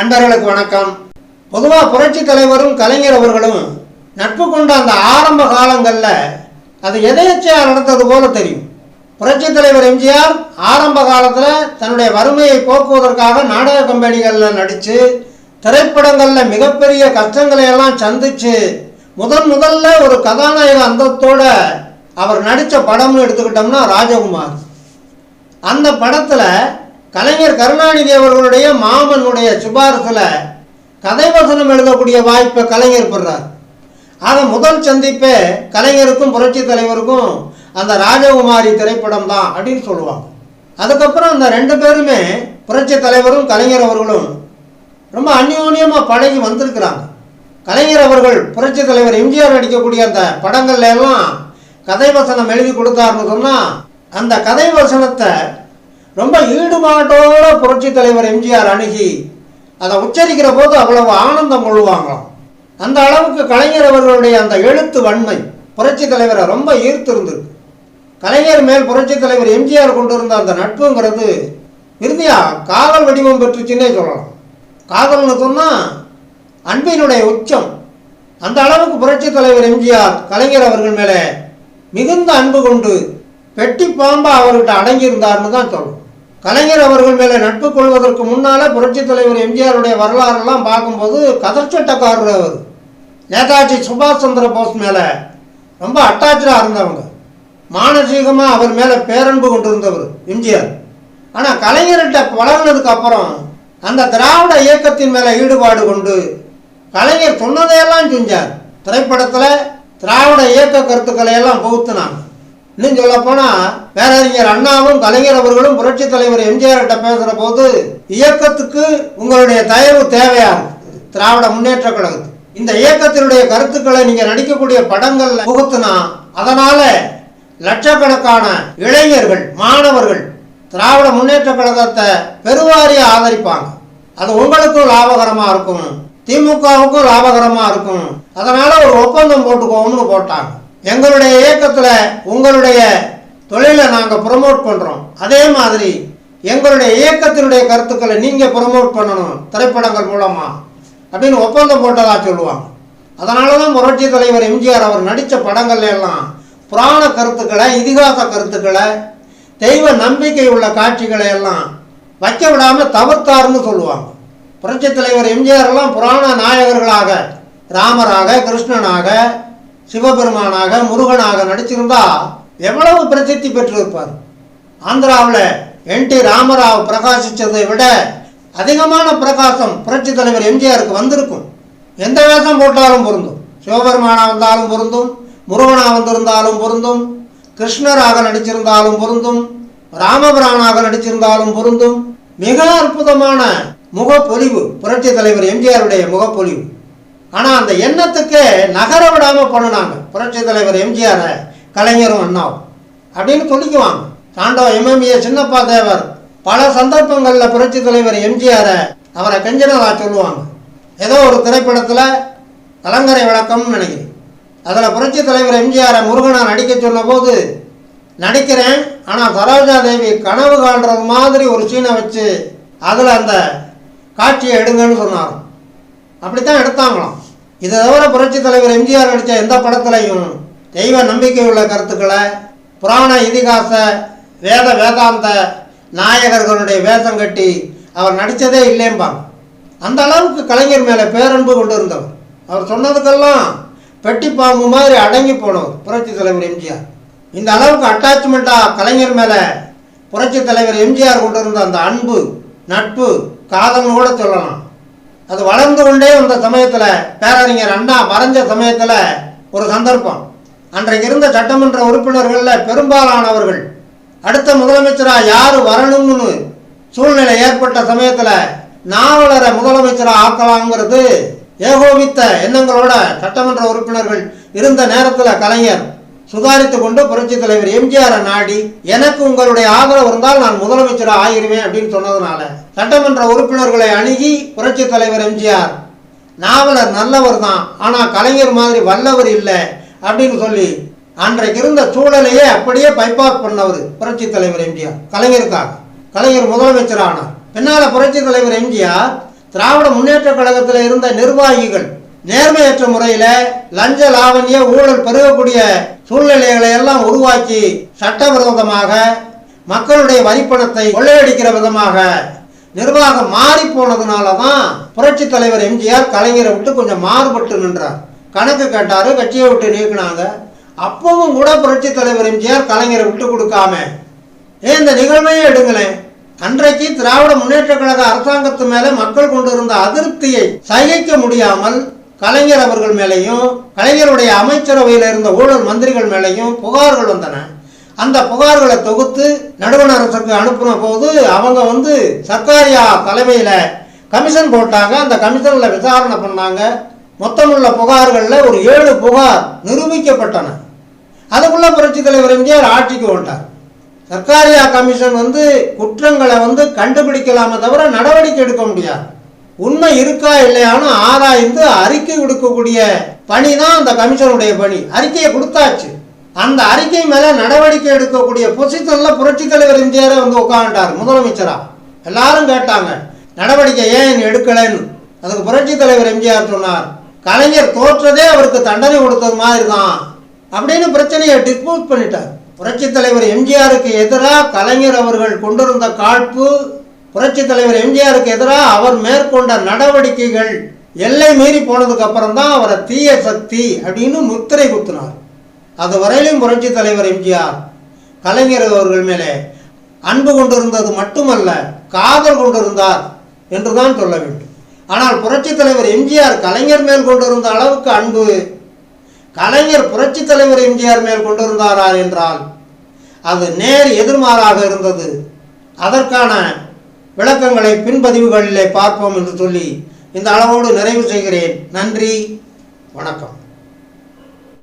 அன்பர்களுக்கு வணக்கம். பொதுவாக புரட்சி தலைவரும் கலைஞர் அவர்களும் நட்பு கொண்ட அந்த ஆரம்ப காலங்களில் அது எதேச்சையாக நடந்தது போல தெரியும். புரட்சி தலைவர் எம்ஜிஆர் ஆரம்ப காலத்தில் தன்னுடைய வறுமையை போக்குவதற்காக நாடக கம்பெனிகளில் நடித்து திரைப்படங்களில் மிகப்பெரிய கஷ்டங்களை எல்லாம் சந்திச்சு முதன் முதல்ல ஒரு கதாநாயக அந்தத்தோட அவர் நடித்த படம்னு எடுத்துக்கிட்டோம்னா ராஜகுமார். அந்த படத்தில் கலைஞர் கருணாநிதி அவர்களுடைய மாமனுடைய சிபாரசில் கதை வசனம் எழுதக்கூடிய வாய்ப்பை கலைஞர் பெறார். ஆக முதல் சந்திப்பே கலைஞருக்கும் புரட்சி தலைவருக்கும் அந்த ராஜகுமாரி திரைப்படம் தான் அப்படின்னு சொல்லுவாங்க. அதுக்கப்புறம் அந்த ரெண்டு பேருமே புரட்சி தலைவரும் கலைஞர் அவர்களும் ரொம்ப அந்யோன்யமாக பழகி வந்திருக்கிறாங்க. கலைஞர் அவர்கள் புரட்சி தலைவர் எம்ஜிஆர் நடிக்கக்கூடிய அந்த படங்கள்ல எல்லாம் கதை வசனம் எழுதி கொடுத்தாருன்னு சொன்னால் அந்த கதை வசனத்தை ரொம்ப ஈடுபாட்டோட புரட்சி தலைவர் எம்ஜிஆர் அணுகி அதை உச்சரிக்கிற போது அவ்வளவு ஆனந்தம் கொள்வாங்களாம். அந்த அளவுக்கு கலைஞர் அவர்களுடைய அந்த எழுத்து வன்மை புரட்சி தலைவரை ரொம்ப ஈர்த்திருந்திருக்கு. கலைஞர் மேல் புரட்சி தலைவர் எம்ஜிஆர் கொண்டிருந்த அந்த நட்புங்கிறது இறுதியா காதல் வடிவம் பெற்றுச்சுன்னே சொல்லலாம். காதல்னு சொன்னால் அன்பினுடைய உச்சம். அந்த அளவுக்கு புரட்சி தலைவர் எம்ஜிஆர் கலைஞர் அவர்கள் மேலே மிகுந்த அன்பு கொண்டு பெட்டி பாம்பா அவர்கிட்ட அடங்கியிருந்தார்னு தான் சொல்லணும். கலைஞர் அவர்கள் மேலே நட்பு கொள்வதற்கு முன்னால் புரட்சி தலைவர் எம்ஜிஆருடைய வரலாறுலாம் பார்க்கும்போது கதர்ச்சட்டக்காரர் அவர். நேதாஜி சுபாஷ் சந்திர போஸ் மேலே ரொம்ப அட்டாச்சாக இருந்தவங்க. மானசீகமாக அவர் மேலே பேரன்பு கொண்டிருந்தவர் எம்ஜிஆர். ஆனால் கலைஞர்கிட்ட பழகினதுக்கு அப்புறம் அந்த திராவிட இயக்கத்தின் மேலே ஈடுபாடு கொண்டு கலைஞர் சொன்னதையெல்லாம் செஞ்சார். திரைப்படத்தில் திராவிட இயக்க கருத்துக்களை எல்லாம் புகுத்தினாங்க இன்னும் சொல்ல போனா பேரறிஞர் அண்ணாவும் கலைஞர் அவர்களும் புரட்சி தலைவர் எம்ஜிஆர் கிட்ட பேசுகிற போது இயக்கத்துக்கு உங்களுடைய தயவு தேவையாகும் திராவிட முன்னேற்ற கழகத்துக்கு. இந்த இயக்கத்தினுடைய கருத்துக்களை நீங்கள் நடிக்கக்கூடிய படங்கள்ல புகுத்துனா அதனால லட்சக்கணக்கான இளைஞர்கள் மாணவர்கள் திராவிட முன்னேற்ற கழகத்தை பெருவாரிய ஆதரிப்பாங்க. அது உங்களுக்கும் லாபகரமாக இருக்கும். திமுகவுக்கும் லாபகரமாக இருக்கும். அதனால ஒரு ஒப்பந்தம் போட்டுக்கோன்னு போட்டாங்க. எங்களுடைய இயக்கத்தில் உங்களுடைய தொழிலை நாங்கள் ப்ரொமோட் பண்ணுறோம் அதே மாதிரி எங்களுடைய இயக்கத்தினுடைய கருத்துக்களை நீங்கள் ப்ரொமோட் பண்ணணும் திரைப்படங்கள் மூலமாக அப்படின்னு ஒப்பந்தம் போட்டதாக சொல்லுவாங்க. அதனால தான் புரட்சி தலைவர் எம்ஜிஆர் அவர் நடித்த படங்கள் எல்லாம் புராண கருத்துக்களை இதிகாச கருத்துக்களை தெய்வ நம்பிக்கை உள்ள காட்சிகளை எல்லாம் வைக்க விடாமல் தவிர்த்தாருன்னு சொல்லுவாங்க. புரட்சி தலைவர் எம்ஜிஆர் எல்லாம் புராண நாயகர்களாக ராமராக கிருஷ்ணனாக சிவபெருமானாக முருகனாக நடிச்சிருந்தா எவ்வளவு பிரசித்தி பெற்றிருப்பார்? ஆந்திராவில் என் டி ராமராவ் பிரகாசித்ததை விட அதிகமான பிரகாசம் புரட்சி தலைவர் எம்ஜிஆருக்கு வந்திருக்கும். எந்த வேஷம் போட்டாலும் பொருந்தும். சிவபெருமானா வந்தாலும் பொருந்தும் முருகனா வந்திருந்தாலும் பொருந்தும் கிருஷ்ணராக நடிச்சிருந்தாலும் பொருந்தும் ராமபிரானாக நடிச்சிருந்தாலும் பொருந்தும். மிக அற்புதமான முகப்பொலிவு புரட்சி தலைவர் எம்ஜிஆருடைய முகப்பொலிவு. ஆனால் அந்த எண்ணத்துக்கு நகர விடாமல் பண்ணினாங்க. புரட்சி தலைவர் எம்ஜிஆரை கலைஞரும் அண்ணாவும். அப்படின்னு சொல்லிக்குவாங்க. தாண்டவ எம்எம்ஏ சின்னப்பா தேவர் பல சந்தர்ப்பங்களில் புரட்சி தலைவர் எம்ஜிஆரை அவரை கெஞ்சினதா சொல்லுவாங்க. ஏதோ ஒரு திரைப்படத்தில் கலங்கரை விளக்கம்னு நினைக்கிறேன். அதில் புரட்சி தலைவர் எம்ஜிஆரை முருகனாக நடிக்க சொன்னபோது நடிக்கிறேன் ஆனால் சரோஜா தேவி கனவு காண்றது மாதிரி ஒரு சீனை வச்சு அதில் அந்த காட்சியை எடுங்கன்னு சொன்னார் அப்படித்தான் எடுத்தாங்களாம். இதை தவிர புரட்சி தலைவர் எம்ஜிஆர் நடித்த எந்த படத்துலையும் தெய்வ நம்பிக்கை உள்ள கருத்துக்களை புராண இதிகாச வேத வேதாந்த நாயகர்களுடைய வேதம் கட்டி அவர் நடித்ததே இல்லைம்பாங்க. அந்த அளவுக்கு கலைஞர் மேலே பேரன்பு கொண்டு இருந்தவர் அவர் சொன்னதுக்கெல்லாம் பெட்டி பாம்பு மாதிரி அடங்கி போனவர் புரட்சி தலைவர் எம்ஜிஆர். இந்த அளவுக்கு அட்டாச்மெண்ட்டாக கலைஞர் மேலே புரட்சி தலைவர் எம்ஜிஆர் கொண்டு இருந்த அந்த அன்பு நட்பு காதல்னு கூட சொல்லலாம். அது வளர்ந்து கொண்டே வந்த சமயத்தில் பேரறிஞர் அண்ணா மறைஞ்ச சமயத்தில் ஒரு சந்தர்ப்பம். அன்றைக்கு இருந்த சட்டமன்ற உறுப்பினர்களில் பெரும்பாலானவர்கள் அடுத்த முதலமைச்சராக யார் வரணும்னு சூழ்நிலை ஏற்பட்ட சமயத்தில் நாவலரை முதலமைச்சராக ஆக்கலாங்கிறது ஏகோபித்த எண்ணங்களோட சட்டமன்ற உறுப்பினர்கள் இருந்த நேரத்தில் கலைஞர் சுதாரித்து கொண்டு புரட்சி தலைவர் எம்ஜிஆர் நாடி எனக்கு உங்களுடைய ஆதரவு இருந்தால் நான் முதலமைச்சராக ஆகிருவேன் அப்படின்னு சொன்னதுனால சட்டமன்ற உறுப்பினர்களை அணுகி புரட்சி தலைவர் எம்ஜிஆர் நாவலர் நல்லவர் தான் ஆனால் கலைஞர் மாதிரி வல்லவர் இல்லை அப்படின்னு சொல்லி அன்றைக்கு இருந்த சூழலையே அப்படியே பைபாஸ் பண்ணவர் புரட்சி தலைவர் எம்ஜிஆர் கலைஞருக்காக. கலைஞர் முதலமைச்சர் ஆனார் பின்னால புரட்சி தலைவர் எம்ஜிஆர் திராவிட முன்னேற்ற கழகத்தில் இருந்த நிர்வாகிகள் நேர்மையற்ற முறையில் லஞ்ச லாவண்ய ஊழல் பெருகக்கூடிய சூழ்நிலைகளை எல்லாம் உருவாக்கி சட்டவிரோதமாக மக்களுடைய வரிப்பணத்தை கொள்ளையடிக்கிற விதமாக நிர்வாகம் மாறி போனதுனால தான் புரட்சி தலைவர் எம்ஜிஆர் கலைஞரை விட்டு கொஞ்சம் மாறுபட்டு நின்றார். கணக்கு கேட்டாரு கட்சியை விட்டு நீக்கினாங்க. அப்பவும் கூட புரட்சி தலைவர் எம்ஜிஆர் கலைஞரை விட்டு கொடுக்காம. ஏன் இந்த நிகழ்வையே எடுங்களேன்? அன்றைக்கு திராவிட முன்னேற்ற கழக அரசாங்கத்து மேல மக்கள் கொண்டிருந்த அதிருப்தியை சகிக்க முடியாமல் கலைஞர் அவர்கள் மேலேயும் கலைஞருடைய அமைச்சரவையில் இருந்த ஊழல் மந்திரிகள் மேலேயும் புகார்கள் வந்தன. அந்த புகார்களை தொகுத்து நடுவண் அரசுக்கு அனுப்பின போது அவங்க வந்து சர்க்காரியா தலைமையில் கமிஷன் போட்டாங்க. அந்த கமிஷனில் விசாரணை பண்ணாங்க. மொத்தமுள்ள புகார்களில் ஒரு ஏழு புகார் நிரூபிக்கப்பட்டன. அதுக்குள்ள புரட்சி தலைவர் எம்ஜிஆர் ஆட்சிக்கு வந்தார் சர்க்காரியா கமிஷன் வந்து குற்றங்களை வந்து கண்டுபிடிக்கலாமே தவிர நடவடிக்கை எடுக்க முடியாது. உண்மை இருக்கா இல்லையான்னு ஆராய்ந்து அறிக்கை கொடுக்கக்கூடிய பணி தான் அந்த கமிஷனுடைய பணி. அறிக்கையை கொடுத்தாச்சு. அந்த அறிக்கை மேல நடவடிக்கை எடுக்கக்கூடிய பொசிஷன்ல புரட்சி தலைவர் எம்ஜிஆரே வந்து உட்காந்துட்டார் முதலமைச்சரா. எல்லாரும் கேட்டாங்க நடவடிக்கை ஏன் எடுக்கலைன்னு? அதுக்கு புரட்சி தலைவர் எம்ஜிஆர் சொன்னார் கலைஞர் தோற்றதே அவருக்கு தண்டனை கொடுத்தது மாதிரி தான் அப்படின்னு பிரச்சனையை டிஸ்போஸ் பண்ணிட்டார். புரட்சி தலைவர் எம்ஜிஆருக்கு எதிராக கலைஞர் அவர்கள் கொண்டிருந்த காழ்ப்பு புரட்சி தலைவர் எம்ஜிஆருக்கு எதிராக அவர் மேற்கொண்ட நடவடிக்கைகள் எல்லை மீறி போனதுக்கு அப்புறம் தான் அவரை தீய சக்தி அப்படின்னு முத்திரை குத்தினார். அது வரையிலும் புரட்சி தலைவர் எம்ஜிஆர் கலைஞர் அவர்கள் மேலே அன்பு கொண்டிருந்தது மட்டுமல்ல காதல் கொண்டிருந்தார் என்றுதான் சொல்ல வேண்டும். ஆனால் புரட்சி தலைவர் எம்ஜிஆர் கலைஞர் மேல் கொண்டிருந்த அளவுக்கு அன்பு கலைஞர் புரட்சி தலைவர் எம்ஜிஆர் மேல் கொண்டிருந்தாரா என்றால் அது நேர் எதிர்மாறாக இருந்தது. அதற்கான விளக்கங்களை பின்பதிவுகளிலே பார்ப்போம் என்று சொல்லி இந்த அளவோடு நிறைவு செய்கிறேன். நன்றி. வணக்கம்.